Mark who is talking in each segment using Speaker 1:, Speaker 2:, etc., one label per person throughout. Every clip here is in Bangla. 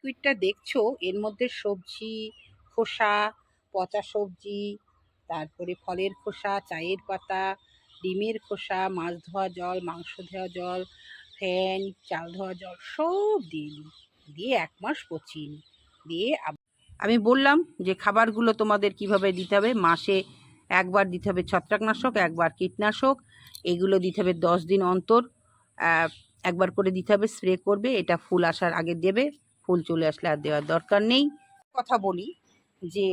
Speaker 1: লিকুইডটা দেখছ? এর মধ্যে সবজি, খোসা, পচা সবজি, তারপরে ফলের খোসা, চায়ের পাতা, ডিমের খোসা, মাছ ধোয়া জল, মাংস ধোয়া জল, ফ্যান, চাল ধোয়া জল, সব দিয়ে দিই। দিয়ে এক মাস পচিয়ে নিই। দিয়ে আমি বললাম যে খাবারগুলো তোমাদের কীভাবে দিতে হবে? মাসে একবার দিতে হবে ছত্রাকনাশক, একবার কীটনাশক। এগুলো দিতে হবে দশ দিন অন্তর। একবার করে দিতে হবে, স্প্রে করবে, এটা ফুল আসার আগে দেবে। ফুল চলে আসলে আর দেওয়ার দরকার নেই। কথা বলি যে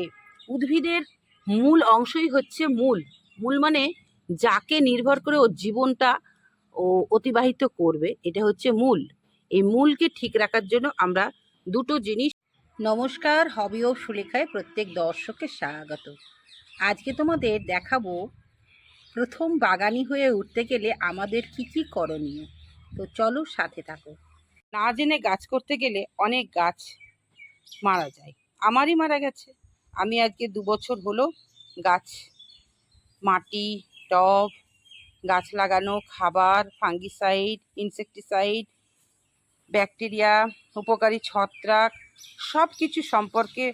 Speaker 1: উদ্ভিদের মূল অংশই হচ্ছে মূল। মূল মানে যাকে নির্ভর করে ওর জীবনটা ও অতিবাহিত করবে, এটা হচ্ছে মূল। এই মূলকে ঠিক রাখার জন্য আমরা দুটো জিনিস নমস্কার, হবি ও সুলেখায় প্রত্যেক দর্শককে স্বাগত। আজকে তোমাদের দেখাবো প্রথম বাগানি হয়ে উঠতে গেলে আমাদের কি কি করণীয়। তো চলো সাথে থাকো। না জেনে গাছ করতে গেলে অনেক গাছ মারা যায়। আমারই মারা গেছে। আমি আজকে দু বছর হলো গাছ, মাটি, টব, গাছ লাগানো, খাবার, ফাঙ্গিসাইড, ইনসেকটিসাইড, ব্যাকটেরিয়া, উপকারী ছত্রাক সব কিছু সম্পর্কে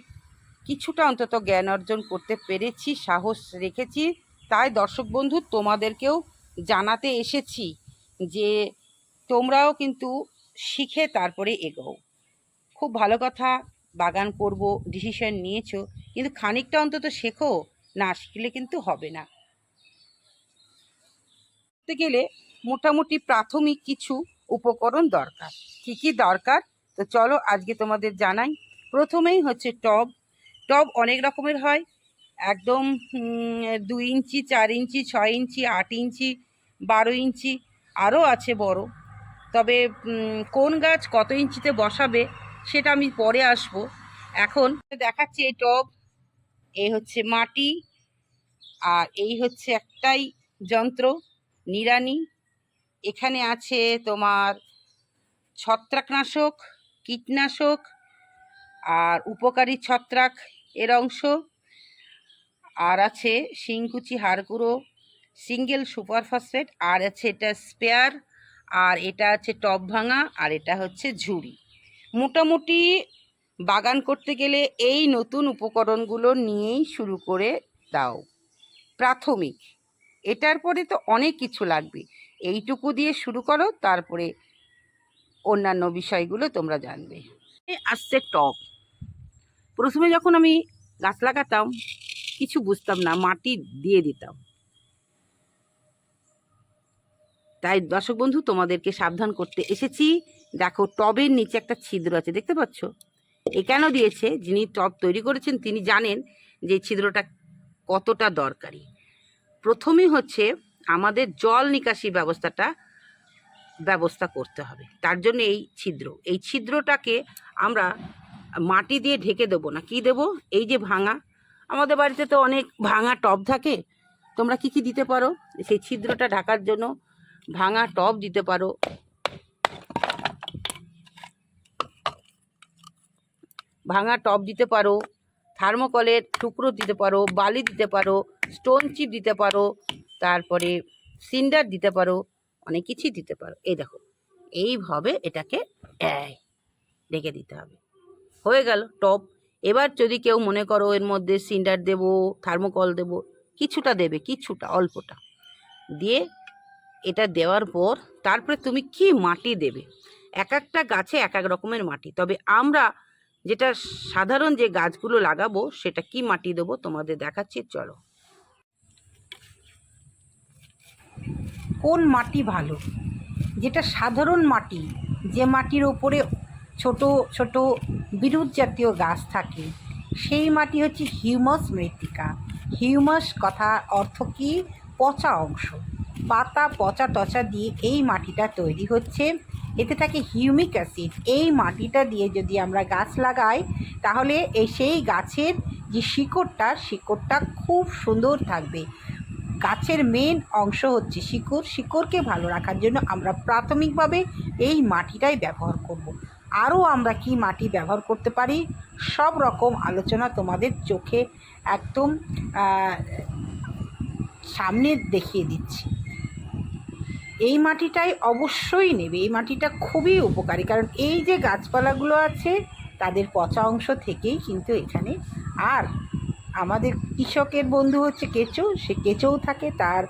Speaker 1: কিছুটা অন্তত জ্ঞান অর্জন করতে পেরেছি, সাহস রেখেছি। তাই দর্শক বন্ধু, তোমাদেরকেও জানাতে এসেছি যে তোমরাও কিন্তু শিখে তারপরে এগোও। খুব ভালো কথা, বাগান করব ডিসিশন নিয়েছো, কিন্তু খানিকটা অন্তত শেখো, না শিখলে কিন্তু হবে না। করতে গেলে মোটামুটি প্রাথমিক কিছু উপকরণ দরকার। কি কি দরকার? তো চলো আজকে তোমাদের জানাই। প্রথমেই হচ্ছে টব। টব অনেক রকমের হয়। একদম দুই ইঞ্চি, চার ইঞ্চি, ছয় ইঞ্চি, আট ইঞ্চি, বারো ইঞ্চি, আরও আছে বড়। তবে কোন গাছ কত ইঞ্চিতে বসাবে সেটা আমি পরে আসব। এখন দেখাচ্ছি এই টব, এই হচ্ছে মাটি, আর এই হচ্ছে একটাই যন্ত্র, নিড়ানি। এখানে আছে তোমার ছত্রাকনাশক, কীটনাশক, আর উপকারী ছত্রাক এর অংশ। আর আছে শিংকুচি হাড়গুঁড়ো সিঙ্গেল সুপার ফসফেট, আর আছে এটা স্পেয়ার। আর এটা আছে টব ভাঙা আর এটা হচ্ছে ঝুড়ি। মোটামুটি বাগান করতে গেলে এই নতুন উপকরণগুলো নিয়েই শুরু করে দাও। প্রাথমিক, এটার পরে তো অনেক কিছু লাগবে। এইটুকু দিয়ে শুরু করো, তারপরে অন্যান্য বিষয়গুলো তোমরা জানবে। আসছে টব। প্রথমে যখন আমি গাছ লাগাতাম, কিছু বুঝতাম না, মাটি দিয়ে দিতাম। তাই দর্শক বন্ধু, তোমাদেরকে সাবধান করতে এসেছি। দেখো, টবের নিচে একটা ছিদ্র আছে, দেখতে পাচ্ছ? এ কেন দিয়েছে? যিনি টব তৈরি করেছেন, তিনি জানেন যে ছিদ্রটা কতটা দরকারি। প্রথমেই হচ্ছে আমাদের জল নিকাশি ব্যবস্থাটা ব্যবস্থা করতে হবে। তার জন্য এই ছিদ্র। এই ছিদ্রটাকে আমরা মাটি দিয়ে ঢেকে দেবো না। কি দেবো? এই যে ভাঙা। আমাদের বাড়িতে তো অনেক ভাঙা টব থাকে। তোমরা কি কি দিতে পারো? সেই ছিদ্রটা ঢাকার জন্য ভাঙা টব দিতে পারো। ভাঙা টব দিতে পারো, থার্মোকলের টুকরো দিতে পারো, বালি দিতে পারো স্টোন চিপ দিতে পারো, তারপরে সিন্ডার দিতে পারো, অনেক কিছুই দিতে পারো। এই দেখো, এইভাবে এটাকে রেখে দিতে হবে। হয়ে গেল টপ এবার যদি কেউ মনে করো এর মধ্যে সিন্ডার দেব, থার্মোকল দেব, কিছুটা দেবে, কিছুটা, অল্পটা। দিয়ে এটা দেওয়ার পর তারপরে তুমি কি মাটি দেবে? এক একটা গাছে এক এক রকমের মাটি। তবে আমরা যেটা সাধারণ যে গাছগুলো লাগাবো, সেটা কি মাটি দেবো তোমাদের দেখাচ্ছি, চলো। কোন মাটি ভালো? যেটা সাধারণ মাটি, যে মাটির ওপরে ছোট ছোট বিরুৎ জাতীয় গাছ থাকে, সেই মাটি হচ্ছে হিউমাস মৃত্তিকা। হিউমাস কথা অর্থ কি? পচা অংশ। পাতা পচা টচা দিয়ে এই মাটিটা তৈরি হচ্ছে। এতে থাকে হিউমিক অ্যাসিড এই মাটিটা দিয়ে যদি আমরা গাছ লাগাই, তাহলে এই সেই গাছের যে শিকড়টা শিকড়টা খুব সুন্দর থাকবে। গাছের মেন অংশ হচ্ছে শিকড়। শিকড়কে ভালো রাখার জন্য আমরা প্রাথমিকভাবে এই মাটিটাই ব্যবহার করব। আরও আমরা কি মাটি ব্যবহার করতে পারি? সব রকম আলোচনা তোমাদের চোখে একদম সামনে দেখিয়ে দিচ্ছি। এই মাটিটাই অবশ্যই নেবে। এই মাটিটা খুবই উপকারী। কারণ এই যে গাছপালাগুলো আছে,
Speaker 2: তাদের পচা অংশ থেকেই কিন্তু এখানে আর আমাদের কৃষকের বন্ধু হচ্ছে কেঁচো। সে কেঁচোও থাকে, তার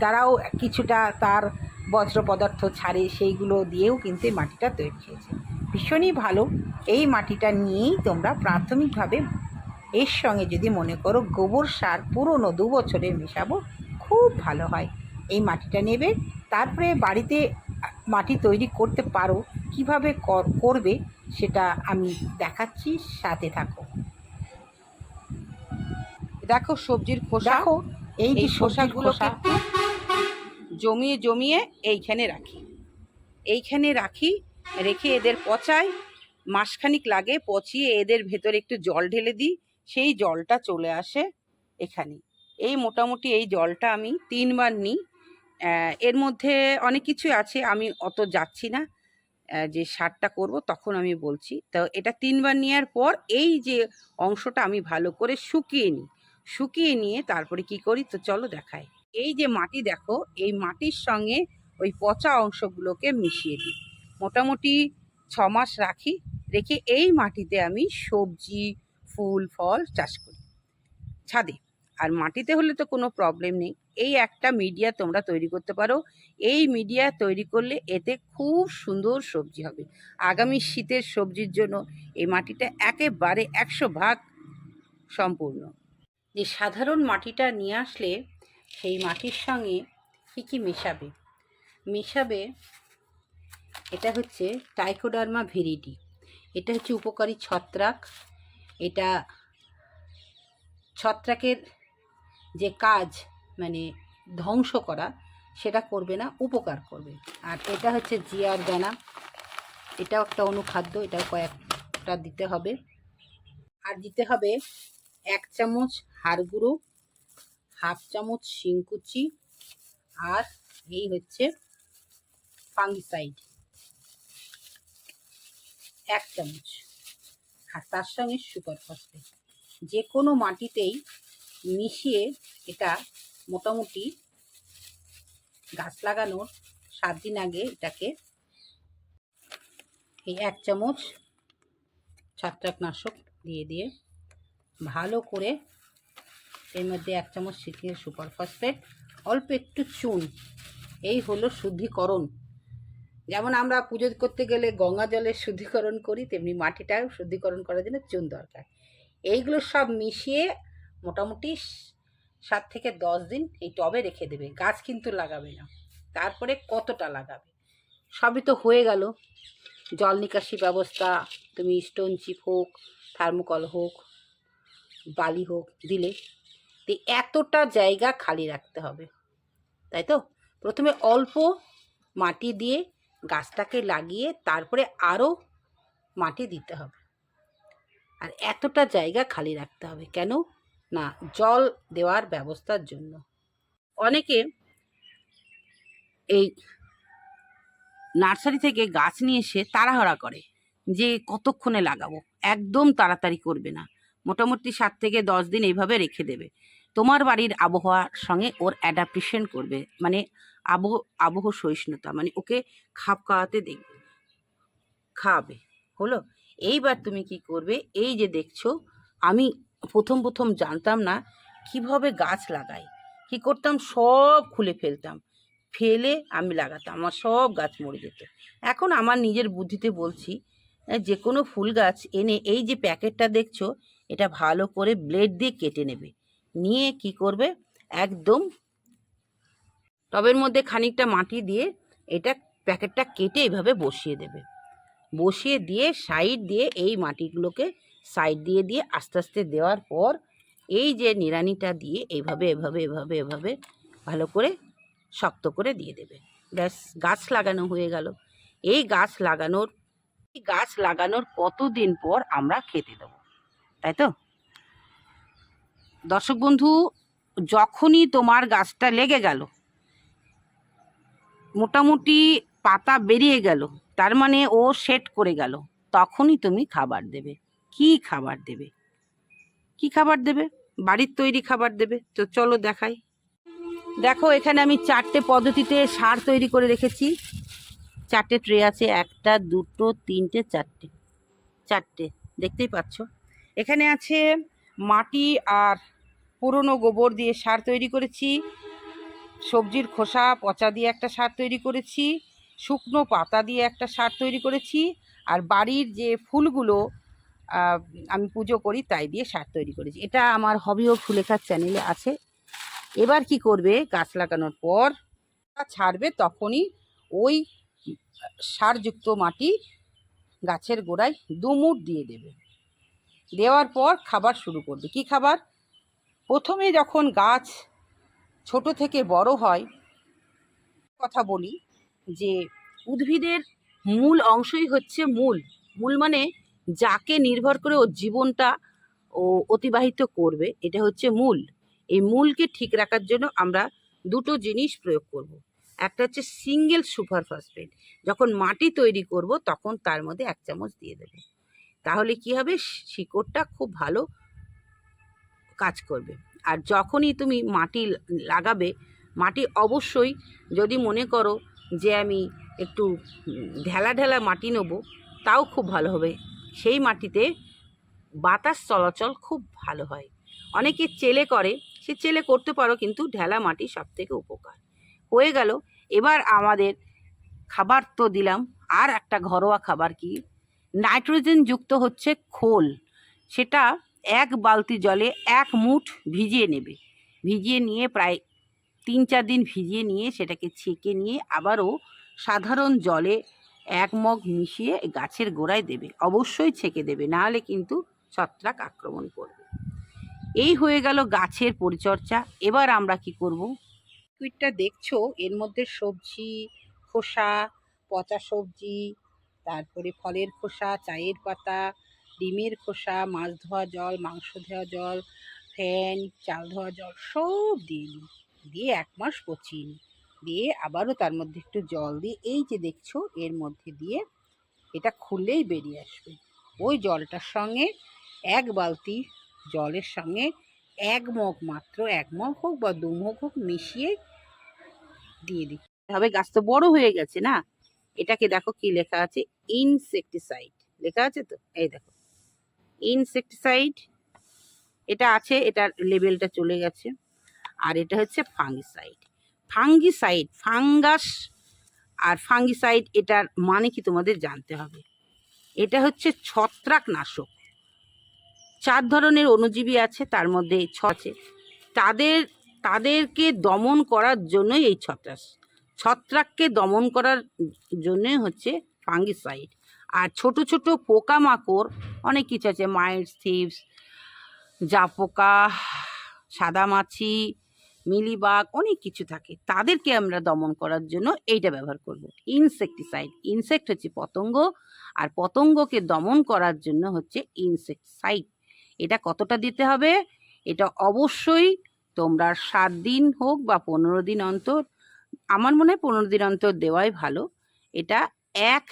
Speaker 2: তারাও কিছুটা তার বজ্র পদার্থ ছাড়ে, সেইগুলো দিয়েও কিন্তু এই মাটিটা তৈরি হয়েছে। ভীষণই ভালো। এই মাটিটা নিয়েই তোমরা প্রাথমিকভাবে এর সঙ্গে যদি মনে করো গোবর সার পুরনো দু বছরের মেশাবো খুব ভালো হয়। এই মাটিটা নেবে তারপরে বাড়িতে মাটি তৈরি করতে পারো কীভাবে কর- করবে সেটা আমি দেখাচ্ছি সাথে থাকো।
Speaker 1: দেখো সবজির খোসা।
Speaker 2: দেখো এই যে খোসাগুলো
Speaker 1: জমিয়ে জমিয়ে এইখানে রাখি। এইখানে রাখি রেখে এদের পচাই মাসখানিক লাগে পচিয়ে এদের ভেতরে একটু জল ঢেলে দিই সেই জলটা চলে আসে এখানে। এই মোটামুটি এই জলটা আমি তিনবার নিই। এর মধ্যে অনেক কিছু আছে, আমি অত যাচ্ছি না। যে সারটা করব তখন আমি বলছি। তো এটা তিনবার নেওয়ার পর এই যে অংশটা আমি ভালো করে শুকিয়ে নিই। শুকিয়ে নিয়ে তারপরে কি করি? তো চলো দেখাই। এই যে মাটি দেখো, এই মাটির সঙ্গে ওই পচা অংশগুলোকে মিশিয়ে দিই। মোটামুটি ছ মাস রাখি, রেখে এই মাটিতে আমি সবজি ফুল, ফল চাষ করি। ছাদে। আর মাটিতে হলে তো কোনো প্রবলেম নেই। এই একটা মিডিয়া তোমরা তৈরি করতে পারো। এই মিডিয়া তৈরি করলে এতে খুব সুন্দর সবজি হবে। আগামী শীতের সবজির জন্য এই মাটিটা একেবারে একশো ভাগ সম্পূর্ণ।
Speaker 2: যে সাধারণ মাটিটা নিয়ে আসলে সেই মাটির সঙ্গে কী কী মেশাবে? মেশাবে এটা হচ্ছে টাইকোডার্মা ভেরিডি এটা হচ্ছে উপকারী ছত্রাক। এটা ছত্রাকের যে কাজ মানে ধ্বংস করা, সেটা করবে না, উপকার করবে। আর এটা হচ্ছে জিয়ার দানা। এটাও একটা অনুখাদ্য, এটাও কয়েকটা দিতে হবে। আর দিতে হবে এক চামচ হাড় গুঁড়ো, হাফ চামচ শিংকুচি, আর এই হচ্ছে ফাঙ্গিসাইড। এক চামচ। আর তার সঙ্গে সুপার ফসফেট যে কোনো মাটিতেই মিশিয়ে এটা মোটামুটি গাছ লাগানোর সাত দিন আগে এটাকে এই এক চামচ ছত্রাকনাশক দিয়ে দিয়ে ভালো করে এর মধ্যে এক চামচ সিকিয়ে সুপার ফসফেট অল্প একটু চুন। এই হলো শুদ্ধিকরণ। যেমন আমরা পুজো করতে গেলে গঙ্গা জলের শুদ্ধিকরণ করি, তেমনি মাটিটাও শুদ্ধিকরণ করার জন্য চুন দরকার। এইগুলো সব মিশিয়ে মোটামুটি সাত থেকে দশ দিন এই টবে রেখে দেবে, গাছ কিন্তু লাগাবে না। তারপরে কতটা লাগাবে? সবই তো হয়ে গেল। জল নিকাশি ব্যবস্থা, তুমি স্টোন চিপ হোক থার্মোকল হোক, বালি হোক, দিলে তো এতটা জায়গা খালি রাখতে হবে। তাই তো? প্রথমে অল্প মাটি দিয়ে গাছটাকে লাগিয়ে তারপরে আরও মাটি দিতে হবে। আর এতটা জায়গা খালি রাখতে হবে কেন? না, জল দেওয়ার ব্যবস্থার জন্য।
Speaker 1: অনেকে এই নার্সারি থেকে গাছ নিয়ে এসে তাড়াহড়া করে যে কতক্ষণে লাগাবো? একদম তাড়াতাড়ি করবে না। মোটামুটি সাত থেকে দশ দিন এইভাবে রেখে দেবে। তোমার বাড়ির আবহাওয়ার সঙ্গে ওর অ্যাডাপ্টেশন করবে। মানে আবহ আবহ সহিষ্ণুতা মানে ওকে খাপ খাওয়াতে দেখবে, খাওয়াবে, হলো? এইবার তুমি কি করবে? এই যে দেখছ, আমি প্রথম প্রথম জানতাম না কীভাবে গাছ লাগাই, কি করতাম? সব খুলে ফেলতাম, ফেলে আমি লাগাতাম, আমার সব গাছ মরে যেত। এখন আমার নিজের বুদ্ধিতে বলছি যে কোনো ফুল গাছ এনে এই যে প্যাকেটটা দেখছ, এটা ভালো করে ব্লেড দিয়ে কেটে নেবে, নিয়ে কি করবে? একদম টবের মধ্যে খানিকটা মাটি দিয়ে এটা প্যাকেটটা কেটে এইভাবে বসিয়ে দেবে। বসিয়ে দিয়ে, সাইড দিয়ে এই মাটিগুলোকে সাইড দিয়ে দিয়ে আস্তে আস্তে দেওয়ার পর এই যে নিড়ানিটা দিয়ে এইভাবে এভাবে এভাবে এভাবে ভালো করে শক্ত করে দিয়ে দেবে। ব্যাস, গাছ লাগানো হয়ে গেল। এই গাছ লাগানোর, এই গাছ লাগানোর কতদিন পর আমরা খেতে দেবো, তাই তো? দর্শক বন্ধু, যখনই তোমার গাছটা লেগে গেল মোটামুটি পাতা বেরিয়ে গেল। তার মানে ও সেট করে গেল। তখনই তুমি খাবার দেবে। কি খাবার দেবে? কি খাবার দেবে? বাড়ির তৈরি খাবার দেবে। তো চলো দেখাই। দেখো, এখানে আমি চারটে পদ্ধতিতে সার তৈরি করে রেখেছি। চারটে ট্রে আছে, একটা, দুটো, তিনটে, চারটে। চারটে। দেখতেই পাচ্ছ? এখানে আছে মাটি আর পুরনো গোবর দিয়ে সার তৈরি করেছি। সবজির খোসা, পচা দিয়ে একটা সার তৈরি করেছি, শুকনো পাতা দিয়ে একটা সার তৈরি করেছি, আর বাড়ির যে ফুলগুলো আমি পুজো করি তাই দিয়ে সার তৈরি করেছি। এটা আমার হবি ও ফুলেখার চ্যানেলে আছে। এবার কি করবে? গাছ লাগানোর পর ছাড়বে তখনই ওই সারযুক্ত মাটি গাছের গোড়ায় দুমুট দিয়ে দেবে। দেওয়ার পর খাবার শুরু করবে। কি খাবার? প্রথমে যখন গাছ ছোট থেকে বড় হয়, কথা বলি যে উদ্ভিদের মূল অংশই হচ্ছে মূল। মূল মানে যাকে নির্ভর করে ওর জীবনটা ও অতিবাহিত করবে, এটা হচ্ছে মূল। এই মূলকে ঠিক রাখার জন্য আমরা দুটো জিনিস প্রয়োগ করব। একটা হচ্ছে সিঙ্গেল সুপার ফসফেট যখন মাটি তৈরি করব, তখন তার মধ্যে এক চামচ দিয়ে দেবে। তাহলে কি হবে? শিকড়টা খুব ভালো কাজ করবে। আর যখনই তুমি মাটি লাগাবে, মাটি অবশ্যই যদি মনে করো যে আমি একটু ঢেলা ঢেলা মাটি নেব, তাও খুব ভালো হবে। সেই মাটিতে বাতাস চলাচল খুব ভালো হয়। অনেকে চেলে করে, সে চেলে করতে পারো কিন্তু ঢেলা মাটি সব থেকে উপকার। হয়ে গেল, এবার আমাদের খাবার তো দিলাম। আর একটা ঘরোয়া খাবার কি? নাইট্রোজেন যুক্ত হচ্ছে খোল। সেটা এক বালতি জলে এক মুঠ ভিজিয়ে নেবে। ভিজিয়ে নিয়ে প্রায় তিন চার দিন ভিজিয়ে নিয়ে সেটাকে ছেঁকে নিয়ে আবারও সাধারণ জলে এক মগ মিশিয়ে গাছের গোড়ায় দেবে। অবশ্যই ছেঁকে দেবে নাহলে কিন্তু ছত্রাক আক্রমণ করবে। এই হয়ে গেল গাছের পরিচর্যা। এবার আমরা কি করব?
Speaker 2: লিকুইডটা দেখছ, এর মধ্যে সবজি, খোসা, পচা সবজি, তারপরে ফলের খোসা, চায়ের পাতা ডিমের খোসা, মাছ ধোয়া জল, মাংস ধোয়া জল, ফ্যান, চাল ধোয়া জল সব দিয়ে দিই দিয়ে এক মাস পচিয়ে নিই। দিয়ে আবারও তার মধ্যে একটু জল দিয়ে, এই যে দেখছ, এর মধ্যে দিয়ে এটা খুললেই বেরিয়ে আসবে। ওই জলটার সঙ্গে এক বালতি জলের সঙ্গে এক মগ মাত্র, এক মগ হোক বা দু মগ হোক মিশিয়ে দিয়ে দিই।
Speaker 1: হবে গাছ তো বড় হয়ে গেছে না? এটাকে দেখো কি লেখা আছে? ইনসেকটিসাইড। লেখা আছে তো? এই দেখো। ইনসেকটিসাইড এটা আছে এটার লেভেলটা চলে গেছে। আর এটা হচ্ছে ফাঙ্গিসাইড ফাঙ্গিসাইড ফাঙ্গাস আর ফাঙ্গিসাইড এটার মানে কি তোমাদের জানতে হবে? এটা হচ্ছে ছত্রাকনাশক। চার ধরনের অণুজীবী আছে, তার মধ্যে ছ আছে। তাদের, তাদেরকে দমন করার জন্যই এই ছত্রাক, ছত্রাককে দমন করার জন্যই হচ্ছে ফাঙ্গিসাইড আর ছোট ছোট পোকামাকড় অনেক কিছু আছে মাইটস থিপস, জাপোকা, সাদামাছি, মিলিবাগ, অনেক কিছু থাকে। তাদেরকে আমরা দমন করার জন্য এইটা ব্যবহার করব। ইনসেকটিসাইড। ইনসেক্ট হচ্ছে পতঙ্গ আর পতঙ্গকে দমন করার জন্য হচ্ছে ইনসেকটিসাইড। এটা কতটা দিতে হবে? এটা অবশ্যই তোমরা সাত দিন হোক বা পনেরো দিন অন্তর, আমার মনে হয় পনেরো দিন অন্তর দেওয়াই ভালো। এটা এক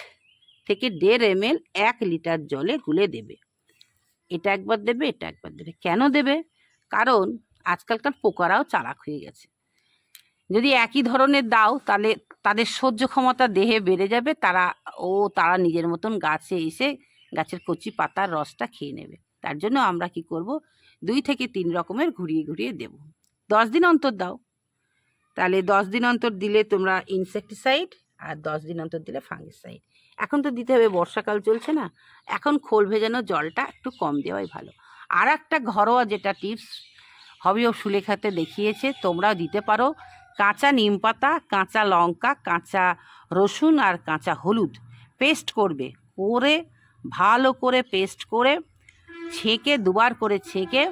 Speaker 1: থেকে দেড় এম এক লিটার জলে গুলে দেবে। এটা একবার দেবে, এটা একবার দেবে। কেন দেবে? কারণ আজকালকার পোকারাও চালাক হয়ে গেছে। যদি একই ধরনের দাও, তাহলে তাদের সহ্য ক্ষমতা দেহে বেড়ে যাবে, তারা ও তারা নিজের মতন গাছে এসে গাছের কচি পাতার রসটা খেয়ে নেবে। তার জন্য আমরা কি করব? দুই থেকে তিন রকমের ঘুরিয়ে ঘুরিয়ে দেব। দশ দিন অন্তর দাও। তাহলে দশ দিন অন্তর দিলে তোমরা ইনসেকটিসাইড আর দশ দিন অন্তর দিলে ফাঙ্গিসাইড এখন তো দিতে হবে, বর্ষাকাল চলছে না। এখন খোল ভেজানো জলটা একটু কম দেওয়াই ভালো। আর একটা ঘরোয়া যেটা টিপস হবি ও সুলেখাতে দেখিয়েছে, তোমরাও দিতে পারো। কাঁচা নিম পাতা, কাঁচা লঙ্কা, কাঁচা রসুন আর কাঁচা হলুদ পেস্ট করবে। করে, ভালো করে পেস্ট করে, ছেঁকে, দুবার করে ছেঁকে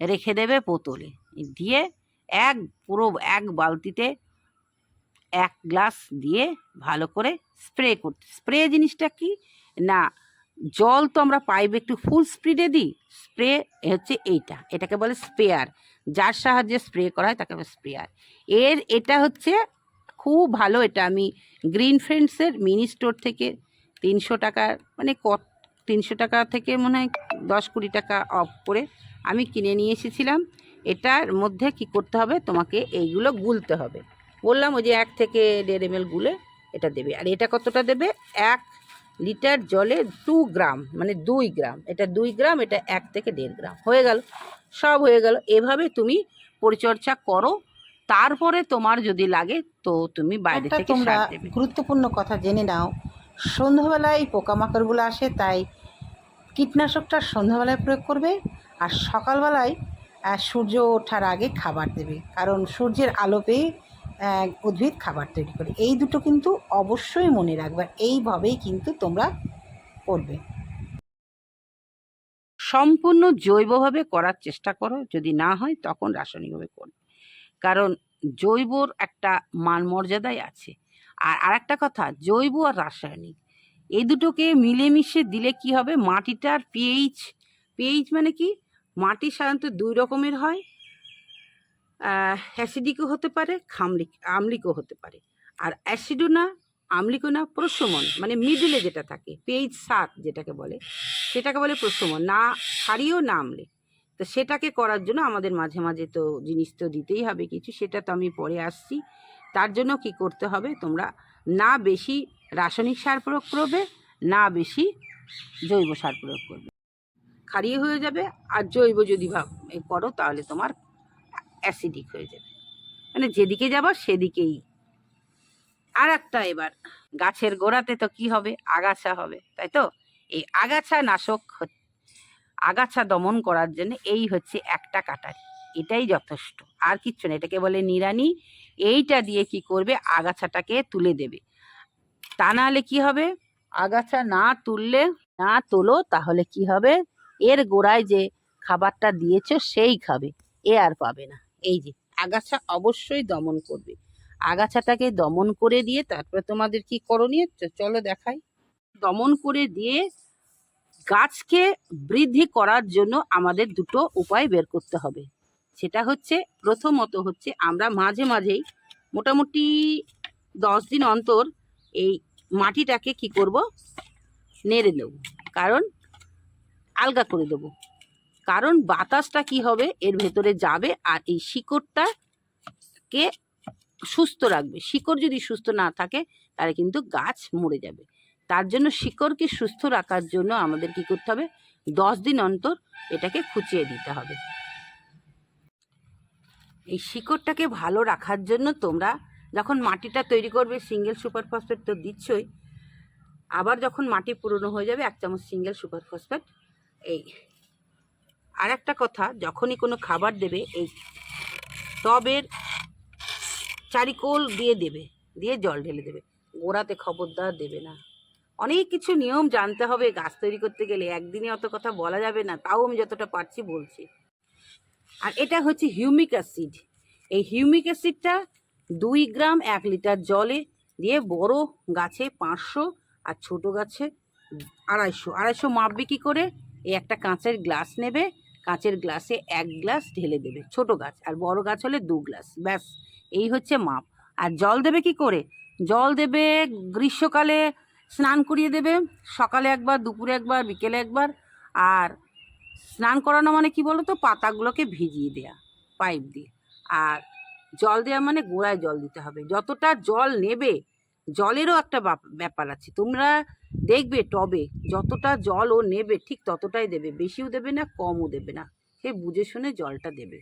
Speaker 1: রেখে দেবে বোতলে। দিয়ে এক পুরো এক বালতিতে এক গ্লাস দিয়ে ভালো করে স্প্রে করতে। স্প্রে জিনিসটা কি? না, জল তো আমরা পাইপে একটু ফুল স্পিডে দিই। স্প্রে হচ্ছে এইটা, এটাকে বলে স্প্রেয়ার যার সাহায্যে স্প্রে করা হয় তাকে বলে স্প্রেয়ার এর, এটা হচ্ছে খুব ভালো, এটা আমি গ্রিন ফ্রেন্ডসের মিনি স্টোর থেকে তিনশো টাকার মানে কত, তিনশো টাকা থেকে মনে হয় দশ কুড়ি টাকা অফ করে আমি কিনে নিয়ে এসেছিলাম। এটার মধ্যে কি করতে হবে? তোমাকে এইগুলো গুলতে হবে। বললাম ওই যে এক থেকে দেড় এম গুলে এটা দেবে। আর এটা কতটা দেবে? এক লিটার জলে টু গ্রাম মানে দুই গ্রাম। এটা দুই গ্রাম এটা এক থেকে দেড় গ্রাম। হয়ে গেল। সব হয়ে গেল। এভাবে তুমি পরিচর্যা করো। তারপরে তোমার যদি লাগে তো তুমি বাইরে থেকে
Speaker 3: তোমরা গুরুত্বপূর্ণ কথা জেনে নাও। সন্ধ্যাবেলায় পোকামাকড়গুলো আসে তাই কীটনাশকটা সন্ধ্যাবেলায় প্রয়োগ করবে আর সকালবেলায় সূর্য ওঠার আগে খাবার দেবে। কারণ সূর্যের আলো পেয়ে উদ্ভিদ খাবার তৈরি করে। এই দুটো কিন্তু অবশ্যই মনে রাখবে এইভাবেই কিন্তু তোমরা করবে।
Speaker 1: সম্পূর্ণ জৈবভাবে করার চেষ্টা করো, যদি না হয় তখন রাসায়নিকভাবে করবে কারণ জৈবর একটা মান মর্যাদাই আছে। আর আরেকটা কথা, জৈব আর রাসায়নিক, এই দুটোকে মিলেমিশে দিলে কি হবে? মাটিটার পিএইচ পিএইচ মানে কি? মাটি সাধারণত দুই রকমের হয় অ্যাসিডিকও হতে পারে, খামলিক, আম্লিকও হতে পারে। আর অ্যাসিডও না আম্লিকও না প্রশমন মানে মিডিলে যেটা থাকে, পিএইচ সাত যেটাকে বলে, সেটাকে বলে প্রশমন, না ক্ষারীয়, না আম্লিক। তো সেটাকে করার জন্য আমাদের মাঝে মাঝে তো জিনিস তো দিতেই হবে কিছু, সেটা তো আমি পরে আসছি। তার জন্য কি করতে হবে, তোমরা না বেশি রাসায়নিক সার প্রয়োগ করবে, না বেশি জৈব সার প্রয়োগ করবে। ক্ষারীয় হয়ে যাবে, আর জৈব যদি করো, তাহলে তোমার অ্যাসিডিক হয়ে যাবে। মানে যেদিকে যাব সেদিকেই। আর একটা এবার, গাছের গোড়াতে তো কি হবে? আগাছা হবে, তাই তো? এই আগাছা নাশক আগাছা দমন করার জন্য এই হচ্ছে একটা কাটারি, এটাই যথেষ্ট। আর কিচ্ছু না, এটাকে বলে নিরানি এইটা দিয়ে কি করবে? আগাছাটাকে তুলে দেবে। তা নাহলে কি হবে? আগাছা না তুললে, না তোলো, তাহলে কি হবে? এর গোড়ায় যে খাবারটা দিয়েছ, সেই খাবে, এ আর পাবে না। এই যে, আগাছা অবশ্যই দমন করবে। আগাছাটাকে দমন করে দিয়ে তারপরে তোমাদের কি করণীয়? চলো দেখাই। দমন করে দিয়ে গাছকে বৃদ্ধি করার জন্য আমাদের দুটো উপায় বের করতে হবে। সেটা হচ্ছে, প্রথমত হচ্ছে আমরা মাঝে মাঝেই মোটামুটি দশ দিন অন্তর এই মাটিটাকে কি করব? নেড়ে দেব। কারণ আলগা করে দেব। কারণ বাতাসটা কি হবে? এর ভেতরে যাবে আর এই শিকড়টাকে সুস্থ রাখবে। শিকড় যদি সুস্থ না থাকে, তাহলে কিন্তু গাছ মরে যাবে। তার জন্য শিকড়কে সুস্থ রাখার জন্য আমাদের কি করতে হবে? দশ দিন অন্তর এটাকে খুঁচিয়ে দিতে হবে। এই শিকড়টাকে ভালো রাখার জন্য তোমরা যখন মাটিটা তৈরি করবে সিঙ্গেল সুপার ফসফেট তো দিচ্ছই, আবার যখন মাটি পুরনো হয়ে যাবে, এক চামচ সিঙ্গেল সুপার ফসফেট এই আর একটা কথা, যখনই কোনো খাবার দেবে, এই টবের চারিকোল দিয়ে দেবে, দিয়ে জল ঢেলে দেবে। গোড়াতে খবরদার দেবে না। অনেক কিছু নিয়ম জানতে হবে গাছ তৈরি করতে গেলে, একদিনে অত কথা বলা যাবে না, তাও আমি যতটা পারছি বলছি। আর এটা হচ্ছে হিউমিক অ্যাসিড। এই হিউমিক অ্যাসিডটা দুই গ্রাম এক লিটার জলে দিয়ে বড় গাছে পাঁচশো আর ছোট গাছে আড়াইশো। আড়াইশো মাপবে কী করে? এই একটা কাঁচের গ্লাস নেবে কাঁচের গ্লাসে এক গ্লাস ঢেলে দেবে, ছোট গাছ, আর বড় গাছ হলে দু গ্লাস, ব্যাস, এই হচ্ছে মাপ। আর জল দেবে কি করে? জল দেবে গ্রীষ্মকালে স্নান করিয়ে দেবে, সকালে একবার, দুপুরে একবার, বিকেলে একবার, আর স্নান করানো মানে কি বলো তো পাতাগুলোকে ভিজিয়ে দেয়া, পাইপ দিয়ে। আর জল দেওয়া মানে গোড়ায় জল দিতে হবে। যতটা জল নেবে জলেরও একটা ব্যাপার আছে। তোমরা দেখবে টবে যতটা জল ও নেবে ঠিক ততটাই দেবে। বেশিও দেবে না, কমও দেবে না। সে বুঝে শুনে জলটা দেবে।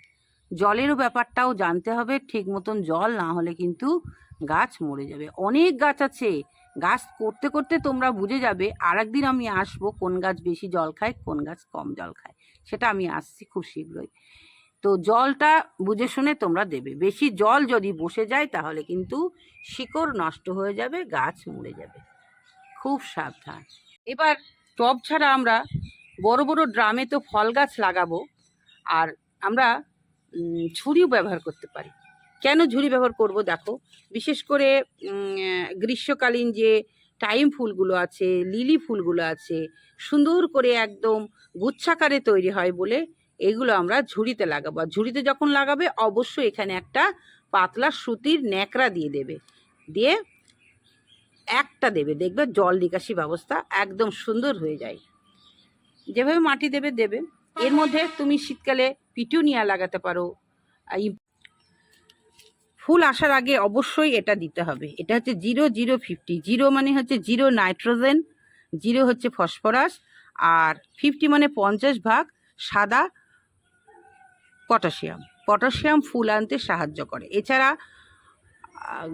Speaker 1: জলেরও ব্যাপারটাও জানতে হবে। ঠিক মতন জল না হলে কিন্তু গাছ মরে যাবে। অনেক গাছ আছে। গাছ করতে করতে তোমরা বুঝে যাবে আর একদিন আমি আসব কোন গাছ বেশি জল খায়, কোন গাছ কম জল খায়। সেটা আমি আসছি খুব শীঘ্রই। তো জলটা বুঝে শুনে তোমরা দেবে। বেশি জল যদি বসে যায়, তাহলে কিন্তু শিকড় নষ্ট হয়ে যাবে, গাছ মরে যাবে। খুব সাবধান। এবার টব ছাড়া আমরা বড় বড় ড্রামে তো ফল গাছ লাগাবো, আর আমরা ঝুড়িও ব্যবহার করতে পারি। কেন ঝুড়ি ব্যবহার করব দেখো? বিশেষ করে গ্রীষ্মকালীন যে টাইম ফুলগুলো আছে, লিলি ফুলগুলো আছে, সুন্দর করে একদম গুচ্ছাকারে তৈরি হয় বলে এগুলো আমরা ঝুড়িতে লাগাবো। আর ঝুড়িতে যখন লাগাবে, অবশ্যই এখানে একটা পাতলা সুতির ন্যাকড়া দিয়ে দেবে। দিয়ে একটা দেবে। দেখবে জল নিকাশি ব্যবস্থা একদম সুন্দর হয়ে যায়। যেভাবে মাটি দেবে দেবে। এর মধ্যে তুমি শীতকালে পিটুনিয়া লাগাতে পারো। ফুল আসার আগে অবশ্যই এটা দিতে হবে। এটা হচ্ছে জিরো জিরো ফিফটি। জিরো মানে হচ্ছে জিরো নাইট্রোজেন, জিরো হচ্ছে ফসফরাস। আর ফিফটি মানে পঞ্চাশ ভাগ সাদা পটাশিয়াম। পটাশিয়াম ফুল আনতে সাহায্য করে। এছাড়া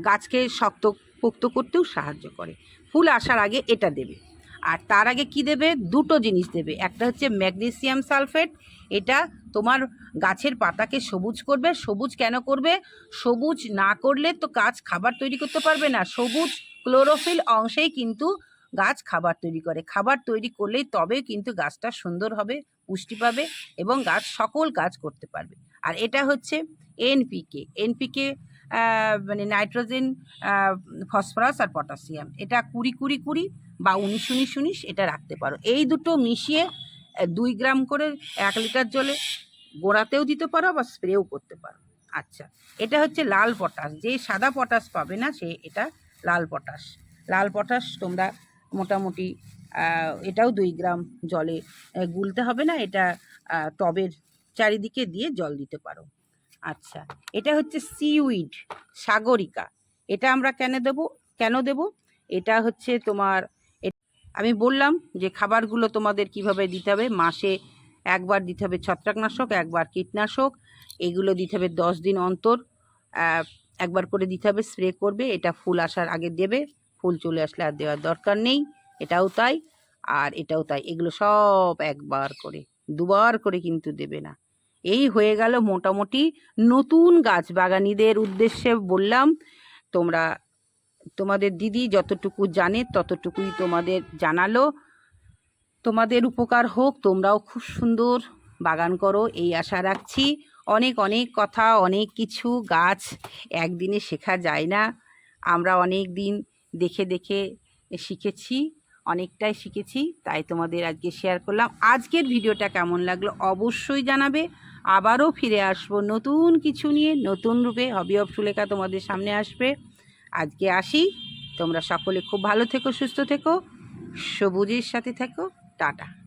Speaker 1: গাছকে শক্ত, পোক্ত করতেও সাহায্য করে। ফুল আসার আগে এটা দেবে। আর তার আগে কি দেবে? দুটো জিনিস দেবে। একটা হচ্ছে ম্যাগনেসিয়াম সালফেট। এটা তোমার গাছের পাতাকে সবুজ করবে। সবুজ কেন করবে? সবুজ না করলে তো গাছ খাবার তৈরি করতে পারবে না। সবুজ ক্লোরোফিল অংশেই কিন্তু গাছ খাবার তৈরি করে। খাবার তৈরি করলেই তবে কিন্তু গাছটা সুন্দর হবে। পুষ্টি পাবে এবং গাছ, সকল কাজ করতে পারবে। আর এটা হচ্ছে এনপিকে এনপিকে মানে নাইট্রোজেন ফসফরাস আর পটাশিয়াম। এটা কুড়ি কুড়ি কুড়ি বা উনিশ উনিশ উনিশ এটা রাখতে পারো। এই দুটো মিশিয়ে দুই গ্রাম করে এক লিটার জলে গোড়াতেও দিতে পারো বা স্প্রেও করতে পারো। আচ্ছা এটা হচ্ছে লাল পটাশ। যে সাদা পটাশ পাবে না সে এটা লাল পটাশ। লাল পটাশ তোমরা মোটামুটি এটাও দুই গ্রাম জলে গুলতে হবে না, এটা টবের চারিদিকে দিয়ে জল দিতে পারো। আচ্ছা এটা হচ্ছে সিউইড সাগরিকা। এটা আমরা কেন দেবো? কেন দেব? এটা হচ্ছে তোমার আমি বললাম যে খাবারগুলো তোমাদের কীভাবে দিতে হবে? মাসে একবার দিতে হবে ছত্রাকনাশক, একবার কীটনাশক, এগুলো দিতে হবে দশ দিন অন্তর। একবার করে দিতে হবে, স্প্রে করবে, এটা ফুল আসার আগে দেবে, ফুল চলে আসলে আর দেওয়ার দরকার নেই। এটাও তাই, আর এটাও তাই। এগুলো সব একবার করে, দুবার করে কিন্তু দেবে না। এই হয়ে গেল মোটামুটি নতুন গাছ বাগানিদের উদ্দেশ্যে বললাম, তোমরা, তোমাদের দিদি যতটুকু জানে ততটুকুই তোমাদের জানালো। তোমাদের উপকার হোক, তোমরাও খুব সুন্দর বাগান করো, এই আশা রাখছি। অনেক অনেক কথা, অনেক কিছু গাছ একদিনে শেখা যায় না। আমরা অনেক দিন দেখে দেখে শিখেছি। অনেকটাই শিখেছি, তাই তোমাদের আজকে শেয়ার করলাম। আজকের ভিডিওটা কেমন লাগল অবশ্যই জানাবে। আবারও ফিরে আসব নতুন কিছু নিয়ে, নতুন রূপে। হবি অফ সুলেখা তোমাদের সামনে আসবে। আজকে আসি। তোমরা সকলে খুব ভালো থেকো, সুস্থ থেকো। সবুজের সাথে থেকো। টাটা।